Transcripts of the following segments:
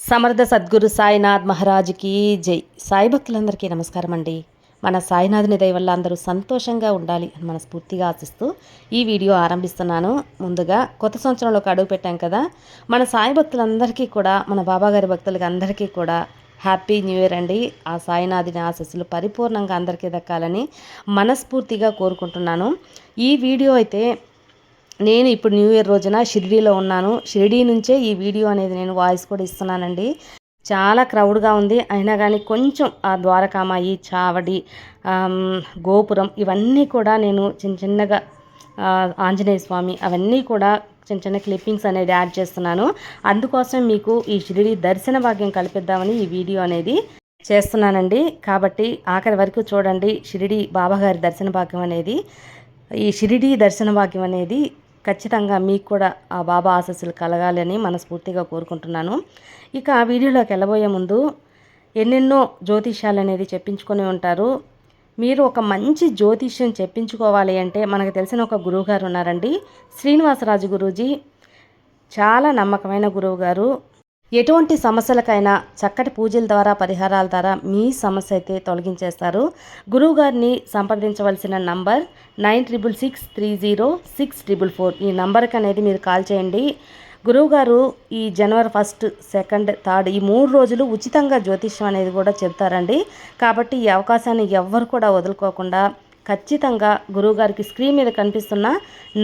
సమర్థ సద్గురు సాయినాథ్ మహారాజుకి జై. సాయి భక్తులందరికీ నమస్కారం అండి. మన సాయినాథుని దయ వల్ల అందరూ సంతోషంగా ఉండాలి అని మనస్ఫూర్తిగా ఆశిస్తూ ఈ వీడియో ఆరంభిస్తున్నాను. ముందుగా కొత్త సంవత్సరంలోకి అడుగు పెట్టాం కదా. మన సాయి భక్తులందరికీ కూడా మన బాబాగారి భక్తులకి అందరికీ కూడా హ్యాపీ న్యూ ఇయర్ అండి. ఆ సాయినాథుని ఆశస్సులు పరిపూర్ణంగా అందరికీ దక్కాలని మనస్ఫూర్తిగా కోరుకుంటున్నాను. ఈ వీడియో అయితే నేను ఇప్పుడు న్యూ ఇయర్ రోజున షిరిడీలో ఉన్నాను. షిరిడీ నుంచే ఈ వీడియో అనేది నేను వాయిస్ కూడా ఇస్తున్నానండి. చాలా క్రౌడ్గా ఉంది. అయినా కానీ కొంచెం ఆ ద్వారకామాయి చావడి గోపురం ఇవన్నీ కూడా నేను చిన్న చిన్నగా ఆంజనేయ స్వామి అవన్నీ కూడా చిన్న చిన్న క్లిప్పింగ్స్ అనేది యాడ్ చేస్తున్నాను. అందుకోసం మీకు ఈ షిరిడి దర్శన భాగ్యం కల్పిద్దామని ఈ వీడియో అనేది చేస్తున్నానండి. కాబట్టి ఆఖరి వరకు చూడండి. షిరిడి బాబాగారి దర్శన భాగ్యం అనేది ఈ షిరిడి దర్శన భాగ్యం అనేది ఖచ్చితంగా మీకు కూడా ఆ బాబా ఆశస్సులు కలగాలని మనస్ఫూర్తిగా కోరుకుంటున్నాను. ఇక ఆ వీడియోలోకి వెళ్ళబోయే ముందు ఎన్నెన్నో జ్యోతిష్యాలు అనేది చెప్పించుకొని ఉంటారు. మీరు ఒక మంచి జ్యోతిష్యం చెప్పించుకోవాలి అంటే మనకు తెలిసిన ఒక గురువు గారు ఉన్నారండి. శ్రీనివాసరాజు గురూజీ. చాలా నమ్మకమైన గురువు గారు ఎటువంటి సమస్యలకైనా చక్కటి పూజల ద్వారా పరిహారాల ద్వారా మీ సమస్య అయితే తొలగించేస్తారు. గురువు గారిని సంప్రదించవలసిన number nine triple six three zero six triple four. ఈ నంబర్కి అనేది మీరు కాల్ చేయండి. గురువు గారు ఈ జనవరి ఫస్ట్ సెకండ్ థర్డ్ ఈ మూడు రోజులు ఉచితంగా జ్యోతిష్యం అనేది కూడా చెప్తారండి కాబట్టి ఈ అవకాశాన్ని ఎవ్వరు కూడా వదులుకోకుండా ఖచ్చితంగా గురువుగారికి స్క్రీన్ మీద కనిపిస్తున్న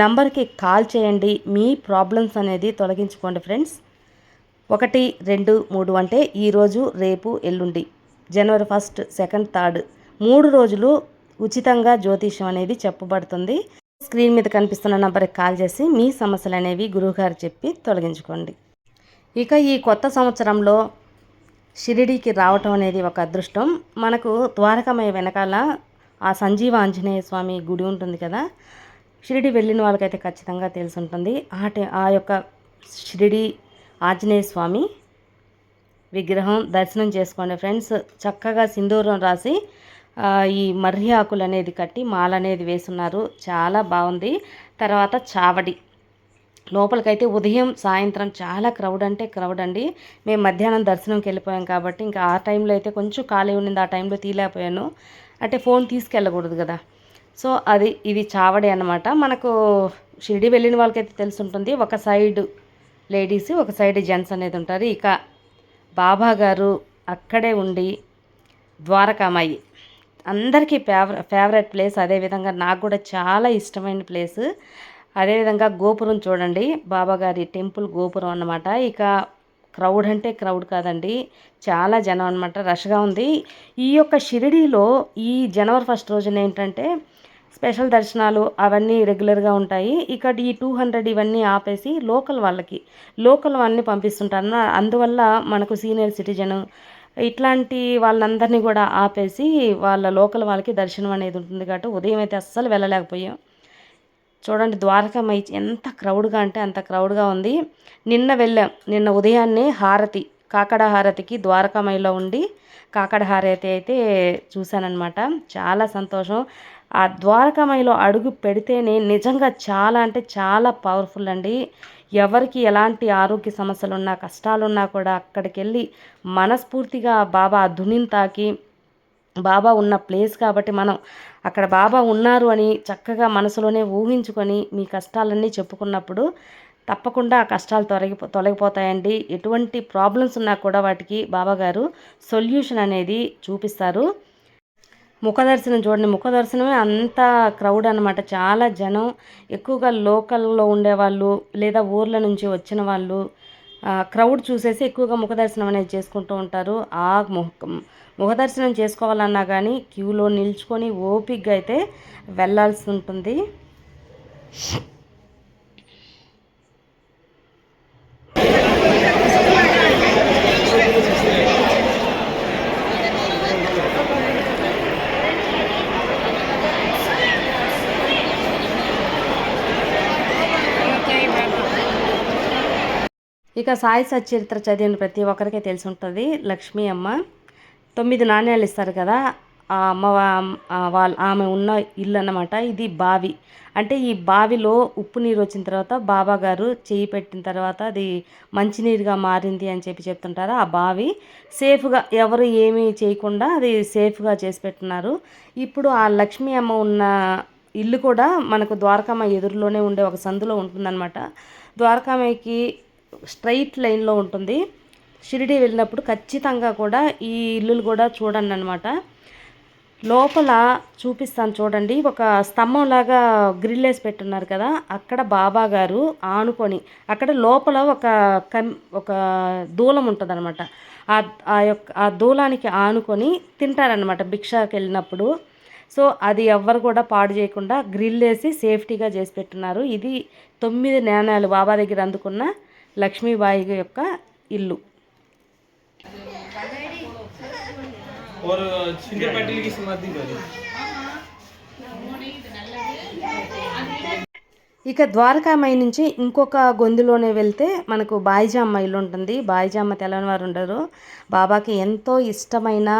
నంబర్కి కాల్ చేయండి. మీ ప్రాబ్లమ్స్ అనేది తొలగించుకోండి ఫ్రెండ్స్. ఒకటి రెండు మూడు అంటే ఈరోజు రేపు ఎల్లుండి. జనవరి ఫస్ట్ సెకండ్ థర్డ్. మూడు రోజులు ఉచితంగా జ్యోతిష్యం అనేది చెప్పబడుతుంది. స్క్రీన్ మీద కనిపిస్తున్న నంబర్కి కాల్ చేసి మీ సమస్యలు అనేవి గురువుగారు చెప్పి తొలగించుకోండి. ఇక ఈ కొత్త సంవత్సరంలో షిరిడీకి రావటం అనేది ఒక అదృష్టం. మనకు ద్వారకమయ వెనకాల ఆ సంజీవ ఆంజనేయ స్వామి గుడి ఉంటుంది కదా. షిరిడి వెళ్ళిన వాళ్ళకైతే ఖచ్చితంగా తెలిసి ఉంటుంది. ఆ ఆ యొక్క షిరిడి ఆంజనేయ స్వామి విగ్రహం దర్శనం చేసుకోండి ఫ్రెండ్స్. చక్కగా సింధూరం రాసి ఈ మర్రి ఆకులు అనేది కట్టి మాల అనేది వేసున్నారు. చాలా బాగుంది. తర్వాత చావడి. లోపలికైతే ఉదయం సాయంత్రం చాలా క్రౌడ్ అంటే క్రౌడ్ అండి. మేము మధ్యాహ్నం దర్శనంకి వెళ్ళిపోయాం కాబట్టి ఇంకా ఆ టైంలో అయితే కొంచెం ఖాళీ ఉండింది. ఆ టైంలో తీలేకపోయాను అంటే ఫోన్ తీసుకెళ్ళకూడదు కదా. సో అది ఇది చావడి అనమాట మనకు షిరిడి వెళ్ళిన వాళ్ళకైతే తెలిసి ఉంటుంది ఒక సైడ్ లేడీస్ ఒక సైడ్ జెంట్స్ అనేది ఉంటారు. ఇక బాబా గారు అక్కడే ఉండి ద్వారకామాయి. అందరికీ ఫేవర ఫేవరెట్ ప్లేస్ అదేవిధంగా నాకు కూడా చాలా ఇష్టమైన ప్లేస్. అదేవిధంగా గోపురం చూడండి. బాబాగారి టెంపుల్ గోపురం అన్నమాట. ఇక క్రౌడ్ అంటే క్రౌడ్ కాదండి. చాలా జనం అనమాట రష్గా ఉంది. ఈ యొక్క షిరిడీలో ఈ జనవరి ఫస్ట్ రోజున ఏంటంటే స్పెషల్ దర్శనాలు అవన్నీ రెగ్యులర్గా ఉంటాయి. ఇక్కడ ఈ టూ హండ్రెడ్ ఇవన్నీ ఆపేసి లోకల్ వాళ్ళకి లోకల్ వాళ్ళని పంపిస్తుంటారు. అందువల్ల మనకు సీనియర్ సిటిజన్ ఇట్లాంటి వాళ్ళందరినీ కూడా ఆపేసి వాళ్ళ లోకల్ వాళ్ళకి దర్శనం అనేది ఉంటుంది కాబట్టి ఉదయం అయితే అస్సలు వెళ్ళలేకపోయాం. చూడండి ద్వారకమై ఎంత క్రౌడ్గా అంటే అంత క్రౌడ్గా ఉంది. నిన్న వెళ్ళాం. నిన్న ఉదయాన్నే హారతి. కాకడహారతికి ద్వారకామైలో ఉండి కాకడహారతి అయితే చూశానన్నమాట. చాలా సంతోషం. ఆ ద్వారకామైలో అడుగు పెడితేనే నిజంగా చాలా అంటే చాలా పవర్ఫుల్ అండి. ఎవరికి ఎలాంటి ఆరోగ్య సమస్యలు ఉన్నా కష్టాలున్నా కూడా అక్కడికి వెళ్ళి మనస్ఫూర్తిగా బాబా ఆ తాకి బాబా ఉన్న ప్లేస్ కాబట్టి మనం అక్కడ బాబా ఉన్నారు అని చక్కగా మనసులోనే ఊహించుకొని మీ కష్టాలన్నీ చెప్పుకున్నప్పుడు తప్పకుండా ఆ కష్టాలు తొలగిపో తొలగిపోతాయండి. ఎటువంటి ప్రాబ్లమ్స్ ఉన్నా కూడా వాటికి బాబాగారు సొల్యూషన్ అనేది చూపిస్తారు. ముఖదర్శనం చూడండి. ముఖదర్శనమే అంత క్రౌడ్ అనమాట చాలా జనం ఎక్కువగా లోకల్లో ఉండేవాళ్ళు లేదా ఊర్ల నుంచి వచ్చిన వాళ్ళు క్రౌడ్ చూసేసి ఎక్కువగా ముఖదర్శనం అనేది చేసుకుంటూ ఉంటారు. ఆ ముఖ ముఖదర్శనం చేసుకోవాలన్నా కానీ క్యూలో నిల్చుకొని ఓపిక్గా అయితే వెళ్ళాల్సి ఉంటుంది. ఇక సాయి సచరిత్ర చదివిన ప్రతి ఒక్కరికి తెలిసి ఉంటుంది లక్ష్మీ అమ్మ. తొమ్మిది నాణ్యాలు ఇస్తారు కదా ఆ అమ్మ వాళ్ళ ఆమె ఉన్న ఇల్లు అన్నమాట. ఇది బావి. అంటే ఈ బావిలో ఉప్పు నీరు వచ్చిన తర్వాత బాబా గారు చేయి పెట్టిన తర్వాత అది మంచినీరుగా మారింది అని చెప్పి చెప్తుంటారు. ఆ బావి సేఫ్గా ఎవరు ఏమీ చేయకుండా అది సేఫ్గా చేసి పెట్టున్నారు. ఇప్పుడు ఆ లక్ష్మీ అమ్మ ఉన్న ఇల్లు కూడా మనకు ద్వారకామ్మ ఎదురులోనే ఉండే ఒక సందులో ఉంటుందన్నమాట. ద్వారకామ్మకి స్ట్రైట్ లైన్లో ఉంటుంది. షిరిడి వెళ్ళినప్పుడు ఖచ్చితంగా కూడా ఈ ఇల్లులు కూడా చూడండి అనమాట లోపల చూపిస్తాను చూడండి. ఒక స్తంభంలాగా గ్రిల్ వేసి పెట్టున్నారు కదా అక్కడ బాబా గారు ఆనుకొని అక్కడ లోపల ఒక కం ఒక దూలం ఉంటుంది అనమాట ఆ యొక్క ఆ దూలానికి ఆనుకొని తింటారనమాట భిక్షకి వెళ్ళినప్పుడు. సో అది ఎవ్వరు కూడా పాడు చేయకుండా గ్రిల్ వేసి సేఫ్టీగా చేసి పెట్టున్నారు. ఇది తొమ్మిది నాణ్యాలు బాబా దగ్గర అందుకున్న లక్ష్మీబాయి యొక్క ఇల్లు. ఇక ద్వారకామై నుంచి ఇంకొక గొంతులోనే వెళ్తే మనకు బాయిజామ్మ ఇల్లు ఉంటుంది. బాయిజామ్మ తెలంగాణ ఉండరు. బాబాకి ఎంతో ఇష్టమైన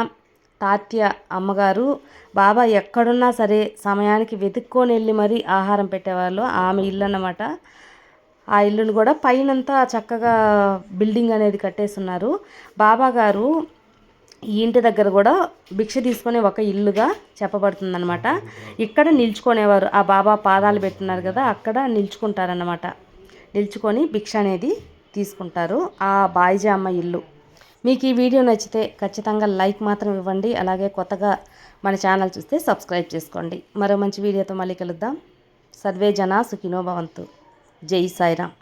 తాత్య అమ్మగారు. బాబా ఎక్కడున్నా సరే సమయానికి వెతుక్కొని వెళ్ళి మరీ ఆహారం పెట్టేవాళ్ళు. ఆమె ఇల్లు అన్నమాట ఆ ఇల్లును కూడా పైనంతా చక్కగా బిల్డింగ్ అనేది కట్టేస్తున్నారు. బాబా గారు ఈ ఇంటి దగ్గర కూడా భిక్ష తీసుకునే ఒక ఇల్లుగా చెప్పబడుతుందనమాట ఇక్కడ నిల్చుకునేవారు ఆ బాబా పాదాలు పెట్టున్నారు కదా అక్కడ నిల్చుకుంటారనమాట నిల్చుకొని భిక్ష అనేది తీసుకుంటారు ఆ బాయిజామ్మ ఇల్లు. మీకు ఈ వీడియో నచ్చితే ఖచ్చితంగా లైక్ మాత్రం ఇవ్వండి అలాగే కొత్తగా మన ఛానల్ చూస్తే సబ్స్క్రైబ్ చేసుకోండి. మరో మంచి వీడియోతో మళ్ళీ కలుద్దాం. సర్వే జన సుఖినోభవంతు ஜெய் சாய்ராம்.